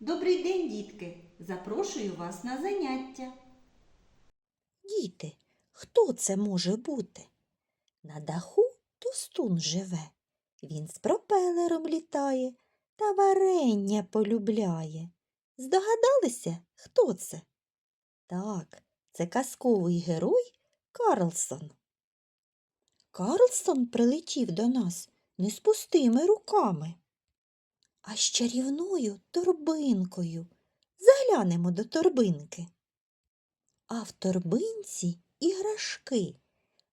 Добрий день, дітки! Запрошую вас на заняття. Діти, хто це може бути? На даху тустун живе. Він з пропелером літає та варення полюбляє. Здогадалися, хто це? Так, це казковий герой Карлсон. Карлсон прилетів до нас не з пустими руками, а з чарівною торбинкою. Заглянемо до торбинки. А в торбинці іграшки.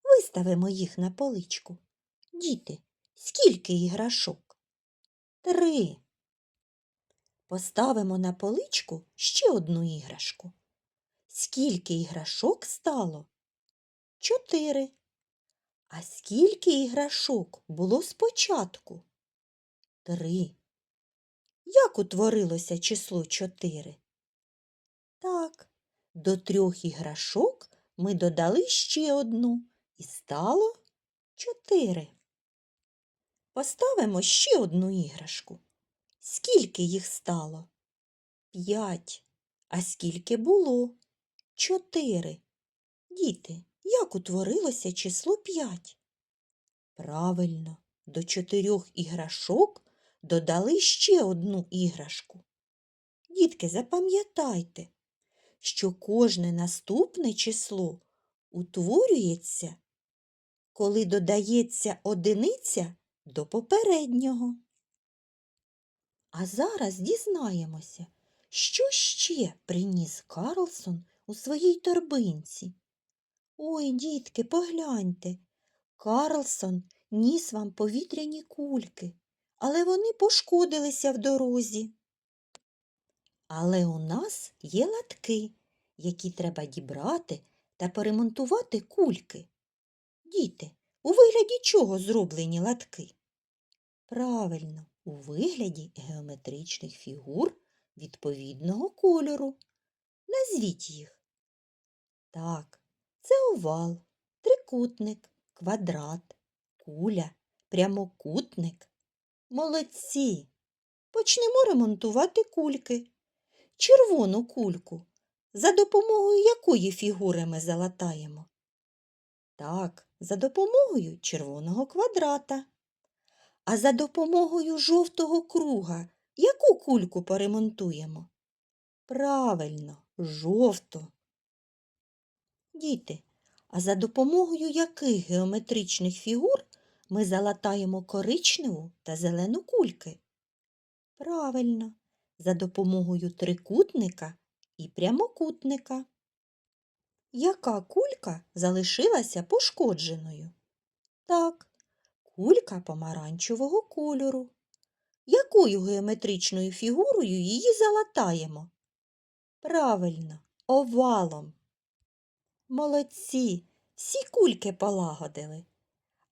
Виставимо їх на поличку. Діти, скільки іграшок? Три. Поставимо на поличку ще одну іграшку. Скільки іграшок стало? Чотири. А скільки іграшок було спочатку? Три. Як утворилося число чотири? Так, до трьох іграшок ми додали ще одну і стало чотири. Поставимо ще одну іграшку. Скільки їх стало? П'ять. А скільки було? Чотири. Діти, як утворилося число п'ять? Правильно, до чотирьох іграшок додали ще одну іграшку. Дітки, запам'ятайте, що кожне наступне число утворюється, коли додається одиниця до попереднього. А зараз дізнаємося, що ще приніс Карлсон у своїй торбинці. Ой, дітки, погляньте, Карлсон ніс вам повітряні кульки, але вони пошкодилися в дорозі. Але у нас є латки, які треба дібрати та поремонтувати кульки. Діти, у вигляді чого зроблені латки? Правильно, у вигляді геометричних фігур відповідного кольору. Назвіть їх. Так, це овал, трикутник, квадрат, куля, прямокутник. Молодці! Почнемо ремонтувати кульки. Червону кульку. За допомогою якої фігури ми залатаємо? Так, за допомогою червоного квадрата. А за допомогою жовтого круга яку кульку поремонтуємо? Правильно, жовту. Діти, а за допомогою яких геометричних фігур ми залатаємо коричневу та зелену кульки? Правильно, за допомогою трикутника і прямокутника. Яка кулька залишилася пошкодженою? Так, кулька помаранчевого кольору. Якою геометричною фігурою її залатаємо? Правильно, овалом. Молодці, всі кульки полагодили.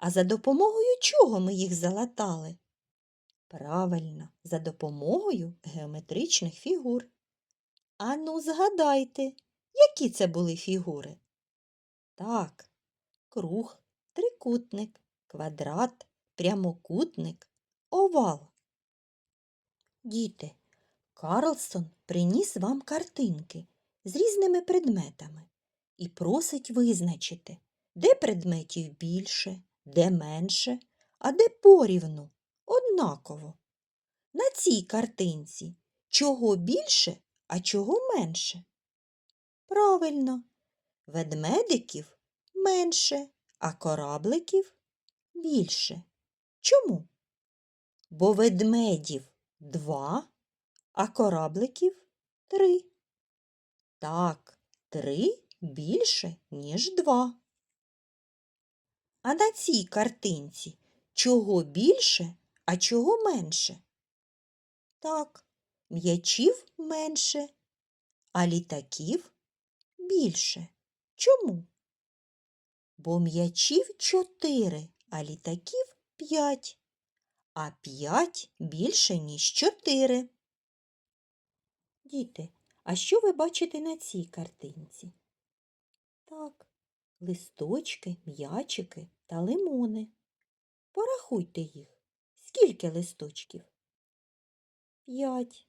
А за допомогою чого ми їх залатали? Правильно, за допомогою геометричних фігур. Ану, згадайте, які це були фігури? Так, круг, трикутник, квадрат, прямокутник, овал. Діти, Карлсон приніс вам картинки з різними предметами і просить визначити, де предметів більше, де менше, а де порівну, однаково. На цій картинці чого більше, а чого менше? Правильно, ведмедиків менше, а корабликів більше. Чому? Бо ведмедів два, а корабликів три. Так, три більше, ніж два. А на цій картинці чого більше, а чого менше? Так, м'ячів менше, а літаків більше. Чому? Бо м'ячів чотири, а літаків п'ять, а п'ять більше, ніж чотири. Діти, а що ви бачите на цій картинці? Так, листочки, м'ячики та лимони. Порахуйте їх. Скільки листочків? П'ять.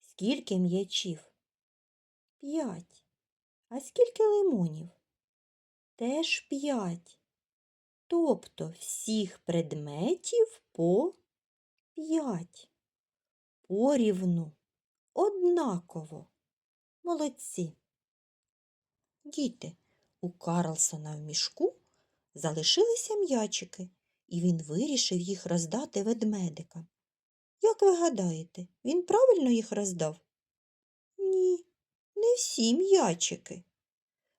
Скільки м'ячів? П'ять. А скільки лимонів? Теж п'ять. Тобто всіх предметів по п'ять. Порівну. Однаково. Молодці. Діти, у Карлсона в мішку залишилися м'ячики, і він вирішив їх роздати ведмедикам. Як ви гадаєте, він правильно їх роздав? Ні, не всі м'ячики.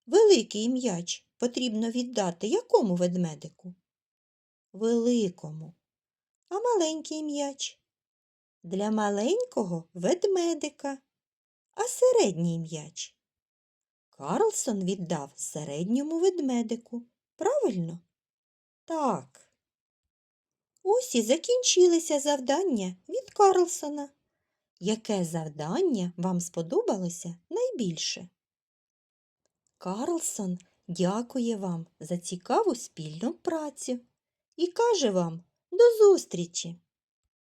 Великий м'яч потрібно віддати якому ведмедику? Великому. А маленький м'яч? Для маленького ведмедика. А середній м'яч? Карлсон віддав середньому ведмедику. Правильно? Так. Ось і закінчилися завдання від Карлсона. Яке завдання вам сподобалося найбільше? Карлсон дякує вам за цікаву спільну працю і каже вам до зустрічі!